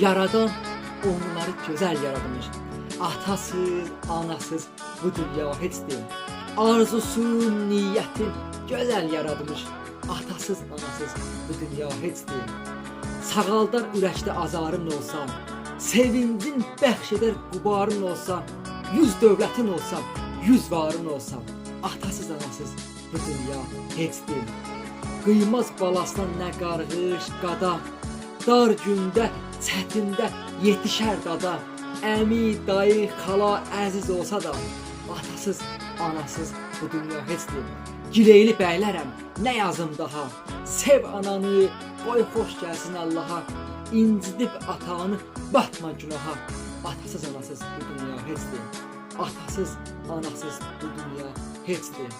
Yaradan onları güzel yaratmış. Atasız, anasız bu dünya heç deyil. Arzusun, niyetin güzel yaratmış. Atasız, anasız bu dünya heç deyil. Sağaldar ürəkdə azarın olsa, sevincin bəxş edər qubarın olsa, yüz dövlətin olsa, yüz varın olsa, atasız, anasız bu dünya heç deyil. Qıymaz balasına nə qarğış, qada, dar gündə, çətində yetişər dada. Əmi, dayı, xala əziz olsa da, atasız, anasız bu dünya heç deyil. Gileyli bəylərəm, nə yazım daha? Sev ananı, qoy xoş gəlsin Allaha. İncidib atanı, batma günaha. Atasız, anasız bu dünya heç deyil. Atasız, anasız bu dünya heç deyil.